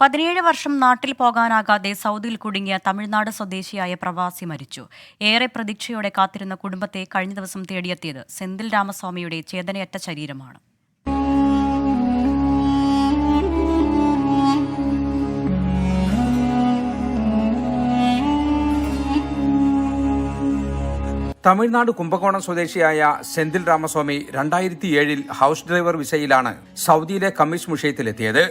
പതിനേഴ് വർഷം നാട്ടിൽ പോകാനാകാതെ സൗദിയിൽ കുടുങ്ങിയ തമിഴ്നാട് സ്വദേശിയായ പ്രവാസി മരിച്ചു. ഏറെ പ്രതീക്ഷയോടെ കാത്തിരുന്ന കുടുംബത്തെ കഴിഞ്ഞ ദിവസം തേടിയെത്തിയത് സെന്തിൽ രാമസ്വാമിയുടെ ചേതനയറ്റ ശരീരമാണ്. തമിഴ്നാട് കുംഭകോണം സ്വദേശിയായ സെന്തിൽ രാമസ്വാമി രണ്ടായിരത്തി ഏഴിൽ ഹൌസ് ഡ്രൈവർ വിസയിലാണ് സൗദിയിലെ കമ്മീഷ് മുഷയത്തിലെത്തിയത്.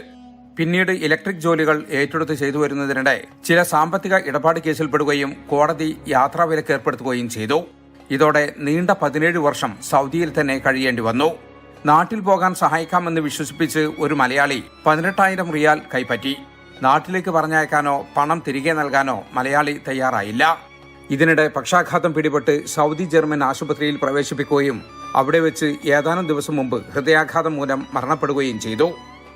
പിന്നീട് ഇലക്ട്രിക് ജോലികൾ ഏറ്റെടുത്ത് ചെയ്തു വരുന്നതിനിടെ ചില സാമ്പത്തിക ഇടപാട് കേസിൽപ്പെടുകയും കോടതി യാത്രാവിലക്ക് ഏർപ്പെടുത്തുകയും ചെയ്തു. ഇതോടെ നീണ്ട പതിനേഴ് വർഷം സൗദിയിൽ തന്നെ കഴിയേണ്ടി വന്നു. നാട്ടിൽ പോകാൻ സഹായിക്കാമെന്ന് വിശ്വസിപ്പിച്ച് ഒരു മലയാളി പതിനെട്ടായിരം റിയാൽ കൈപ്പറ്റി. നാട്ടിലേക്ക് പറഞ്ഞയക്കാനോ പണം തിരികെ നൽകാനോ മലയാളി തയ്യാറായില്ല. ഇതിനിടെ പക്ഷാഘാതം പിടിപെട്ട് സൗദി ജർമ്മൻ ആശുപത്രിയിൽ പ്രവേശിപ്പിക്കുകയും അവിടെ വെച്ച് ഏതാനും ദിവസം മുമ്പ് ഹൃദയാഘാതം മൂലം മരണപ്പെടുകയും ചെയ്തു.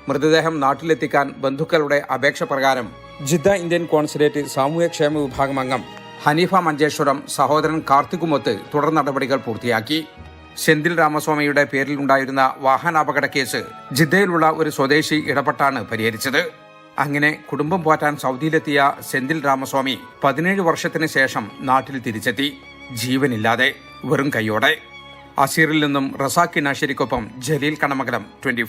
മൃതദേഹം നാട്ടിലെത്തിക്കാൻ ബന്ധുക്കളുടെ അപേക്ഷ പ്രകാരം ജിദ്ദ ഇന്ത്യൻ കോൺസുലേറ്റ് സാമൂഹ്യക്ഷേമ വിഭാഗം അംഗം ഹനീഫ മഞ്ചേശ്വരം സഹോദരൻ കാർത്തികുമൊത്ത് തുടർ നടപടികൾ പൂർത്തിയാക്കി. സെന്തിൽ രാമസ്വാമിയുടെ പേരിൽ ഉണ്ടായിരുന്ന വാഹനാപകട കേസ് ജിദ്ദയിലുള്ള ഒരു സ്വദേശി ഇടപെട്ടാണ് പരിഹരിച്ചത്. അങ്ങനെ കുടുംബം പോറ്റാൻ സൗദിയിലെത്തിയ സെന്തിൽ രാമസ്വാമി പതിനേഴ് വർഷത്തിന് ശേഷം നാട്ടിൽ തിരിച്ചെത്തി. ജീവനില്ലാതെ വെറും കൈയോടെ അസീറിൽ നിന്നും റസാഖി നാശേരിക്കൊപ്പം ജലീൽ കണമകലം ട്വന്റി